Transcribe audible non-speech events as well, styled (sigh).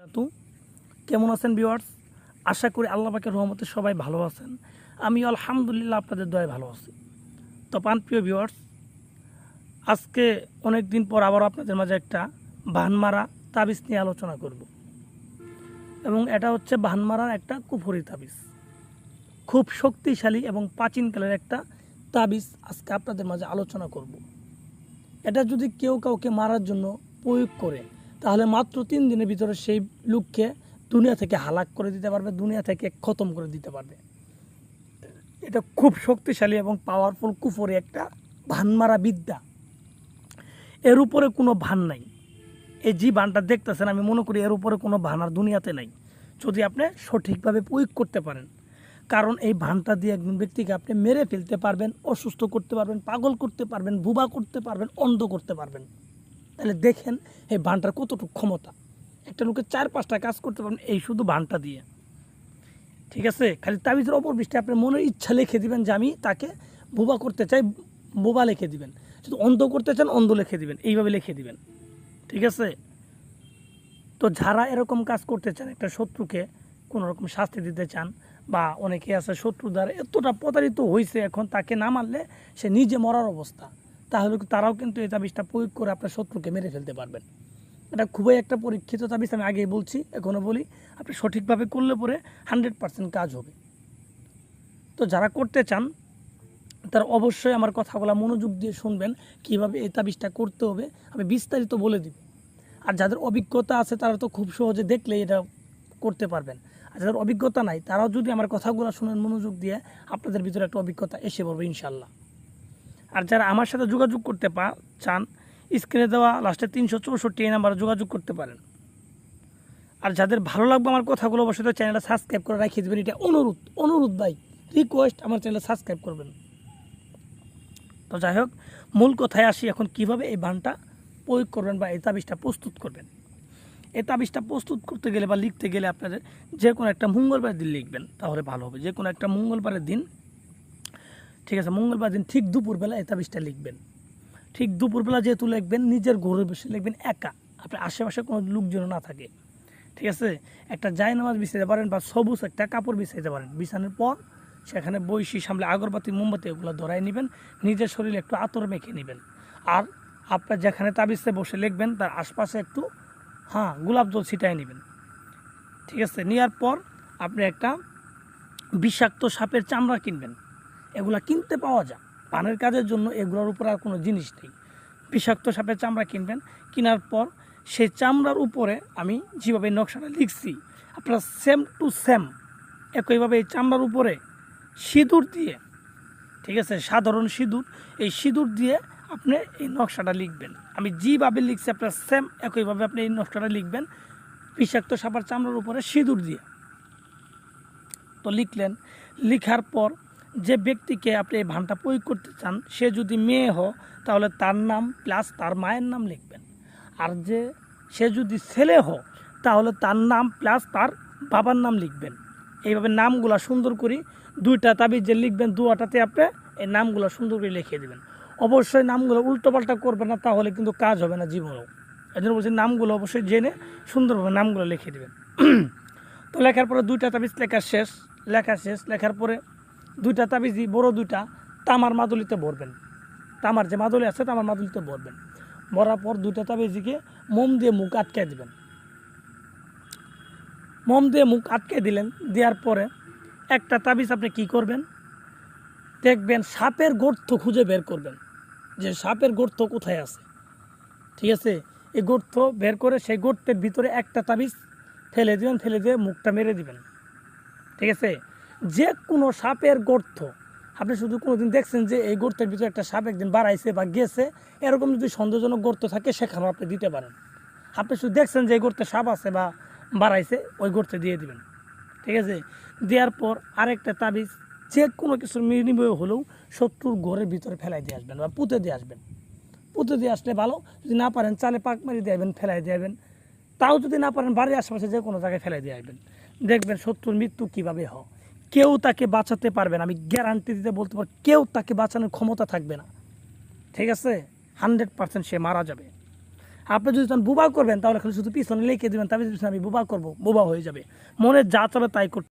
তো কেমন আছেন ভিউয়ার্স আশা করি আল্লাহ পাকের রহমতে সবাই ভালো আছেন। আমি আলহামদুলিল্লাহ আপনাদের দয়ে ভালো আছি। তো প্রিয় ভিউয়ার্স আজকে অনেক দিন পর আবার আপনাদের মাঝে একটা বানমারা তাবিজ নিয়ে আলোচনা করব। এবং এটা হচ্ছে বানমারার একটা কুফরি তাবিজ। খুব শক্তিশালী এবং প্রাচীনকালের একটা তাবিজ আজকে আপনাদের মাঝে আলোচনা করব। এটা যদি কেউ কাউকে মারার জন্য প্রয়োগ করে তাহলে মাত্র তিন দিনের ভিতরে সেই লোককে দুনিয়া থেকে হালাক করে দিতে পারবে, দুনিয়া থেকে খতম করে দিতে পারবে। এটা খুব শক্তিশালী এবং পাওয়ারফুল কুফরি একটা ভানমারা বিদ্যা। এর উপরে কোনো ভান নাই। এই যে ভানটা দেখতেছেন, আমি মনে করি এর উপরে কোনো ভান আর দুনিয়াতে নাই। যদি আপনি সঠিকভাবে প্রয়োগ করতে পারেন, কারণ এই ভানটা দিয়ে একজন ব্যক্তিকে আপনি মেরে ফেলতে পারবেন, অসুস্থ করতে পারবেন, পাগল করতে পারবেন বুবা করতে পারবেন, অন্ধ করতে পারবেন। তাহলে দেখেন এই ভানটার কতটুকু ক্ষমতা। একটা লোকের চার, পাঁচটা কাজ করতে পারবেন, এই শুধু ভানটা দিয়ে। ঠিক আছে? খালি তাবিজের অপর বৃষ্টি, আপনার মনের ইচ্ছা লিখে দিবেন যে আমি তাকে বোবা করতে চাই, বোবা লিখে দিবেন। যদি অন্ধ করতে চান, অন্ধ লিখে দিবেন, এইভাবে লিখে দিবেন। ঠিক আছে? তো যারা এরকম কাজ করতে চান, একটা শত্রুকে কোনো রকম শাস্তি দিতে চান, বা অনেকে আছে শত্রু দ্বারা এতটা প্রতারিত হয়েছে এখন, তাকে না মারলে সে নিজে মরার অবস্থা। তাহলে তারাও কিন্তু এই তাবিজটা প্রয়োগ করে আপনার শত্রুকে মেরে ফেলতে পারবেন। এটা খুবই একটা পরীক্ষিত তাবিজ আমি আগেই বলছি এখনও বলি, আপনি সঠিকভাবে করলে পরে হান্ড্রেড পারসেন্ট কাজ হবে। তো যারা করতে চান, তারা অবশ্যই আমার কথাগুলো মনোযোগ দিয়ে শুনবেন, কীভাবে এই তাবিজটা করতে হবে, আমি বিস্তারিত বলে দিব। আর যাদের অভিজ্ঞতা আছে, তারা তো খুব সহজে দেখলে এটা করতে পারবেন। আর যাদের অভিজ্ঞতা নাই, তারাও যদি আমার কথাগুলো শুনেন মনোযোগ দিয়ে, আপনাদের ভিতরে একটা অভিজ্ঞতা এসে পড়বে ইনশাল্লাহ আর যারা আমার সাথে যোগাযোগ করতে পা, চান স্ক্রিনে দেওয়া লাস্টে তিনশো চৌষট্টি এই নাম্বারে যোগাযোগ করতে পারেন। আর যাদের ভালো লাগবে আমার কথাগুলো অবশ্যই চ্যানেলটা সাবস্ক্রাইব করে রাখিয়ে দেবেন। এটা অনুরোধ অনুরোধ ভাই রিকোয়েস্ট আমার চ্যানেলটা সাবস্ক্রাইব করবেন। তো যাই হোক, মূল কথায় আসি এখন কীভাবে এই বানটা প্রয়োগ করবেন বা এই তাবিজটা প্রস্তুত করবেন। এই তাবিজটা প্রস্তুত করতে গেলে বা লিখতে গেলে আপনাদের যে কোনো একটা মঙ্গলবার দিন লিখবেন, তাহলে ভালো হবে। যে কোনো একটা মঙ্গলবারের দিন ঠিক আছে, মঙ্গলবার দিন ঠিক দুপুরবেলা এই তাবিজটা লিখবেন। ঠিক দুপুরবেলা যেহেতু লিখবেন, নিজের ঘরে বসে লিখবেন, একা। আপনার আশেপাশে কোনো লোকজন না থাকে। ঠিক আছে, একটা জায় নামাজ বিছাইতে পারেন বা সবুজ একটা কাপড় বিছাইতে পারেন। বিছানোর পর সেখানে বৈশি, সামলে আগরবাতি, মোমবাতি এগুলো ধরাই নেবেন, নিজের শরীরে একটু আতর মেখে নেবেন। আর আপনার যেখানে তাবিজে বসে লিখবেন, তার আশপাশে একটু হ্যাঁ গোলাপ জল ছিটাই নেবেন। ঠিক আছে, নেওয়ার পর আপনি একটা বিষাক্ত সাপের চামড়া কিনবেন। এগুলা কিনতে পাওয়া যায়। পানের কাজের জন্য এগুলোর উপর আর কোনো জিনিস নেই। বিষাক্ত সাপের চামড়া কিনবেন। কেনার পর সেই চামড়ার উপরে আমি যেভাবে নকশাটা লিখছি, আপনারা সেম টু সেম একইভাবে এই চামড়ার উপরে সিঁদুর দিয়ে, ঠিক আছে, সাধারণ সিঁদুর, এই সিঁদুর দিয়ে আপনি এই নকশাটা লিখবেন। আমি যেভাবে লিখছি, আপনার সেম একইভাবে আপনি এই নকশাটা লিখবেন, বিষাক্ত সাপার চামড়ার উপরে সিঁদুর দিয়ে। তো লিখলেন, লিখার পর যে ব্যক্তিকে আপনি এই ভানটা প্রয়োগ করতে চান, সে যদি মেয়ে হয়, তাহলে তার নাম প্লাস তার মায়ের নাম লিখবেন। আর যে সে যদি ছেলে হয়, তাহলে তার নাম প্লাস তার বাবার নাম লিখবেন। এইভাবে নামগুলো সুন্দর করে দুইটা তাবিজ যে লিখবেন, দুয়াটাতে আপনি এই নামগুলো সুন্দর করে লিখে দেবেন। অবশ্যই নামগুলো উল্টোপাল্টা করবেন না, তাহলে কিন্তু কাজ হবে না জীবনেও। এই জন্য বলছি নামগুলো অবশ্যই জেনে সুন্দরভাবে নামগুলো লিখে দেবেন। (clears throat) তো লেখার পরে দুইটা তাবিজ লেখা শেষ লেখা শেষ, লেখার পরে দুইটা তাবিজই বড় দুইটা, তামার মাদুলিতে ভরবেন। তামার যে মাদুলি আছে, তামার মাদুলিতে ভরবেন। ভরার পর দুইটা তাবিজিকে মোম দিয়ে মুখ আটকে দিবেন। মোম দিয়ে মুখ আটকে দিলেন, দেওয়ার পরে একটা তাবিজ আপনি কি করবেন? দেখবেন সাপের গর্ত খুঁজে বের করবেন। যে সাপের গর্ত কোথায় আছে? ঠিক আছে? এই গর্ত বের করে সেই গর্তের ভিতরে একটা তাবিজ ফেলে দিবেন, ফেলে দিয়ে মুখটা মেরে দিবেন। ঠিক আছে? যে কোনো সাপের গর্ত। আপনি শুধু কোনো দিন দেখছেন যে এই গর্তের ভিতরে একটা সাপ একদিন বাড়াইছে বা গেছে, এরকম যদি সন্দেহজনক গর্ত থাকে, সেখানেও আপনি দিতে পারেন। আপনি শুধু দেখছেন যে এই গর্তে সাপ আছে বা বাড়াইছে, ওই গর্তে দিয়ে দিবেন। ঠিক আছে? দেওয়ার পর আরেকটা তাবিজ যে কোনো কিছুর বিনিময়ে হলেও শত্রুর ঘরের ভিতরে ফেলাই দিয়ে আসবেন বা পুঁতে দিয়ে আসবেন। পুঁতে দিয়ে আসলে ভালো, যদি না পারেন চালে পাক মারি দিয়ে আসবেন ফেলাই দিয়ে আসবেন তাও যদি না পারেন বাড়ির আশেপাশে যে কোনো জায়গায় ফেলাই দিয়ে আসবেন দেখবেন শত্রুর মৃত্যু কীভাবে হয়। কেউ তাকে বাঁচাতে পারবে না। আমি গ্যারান্টি দিতে বলতে পারব, কেউ তাকে বাঁচানোর ক্ষমতা থাকবে না। ঠিক আছে? হান্ড্রেড পার্সেন্ট সে মারা যাবে। আপনি যদি তখন বুবা করবেন, তাহলে খালি শুধু পিছনে লিখে দেবেন তবে আমি বুবা করব বুবা হয়ে যাবে। মনে যা চলে তাই করতে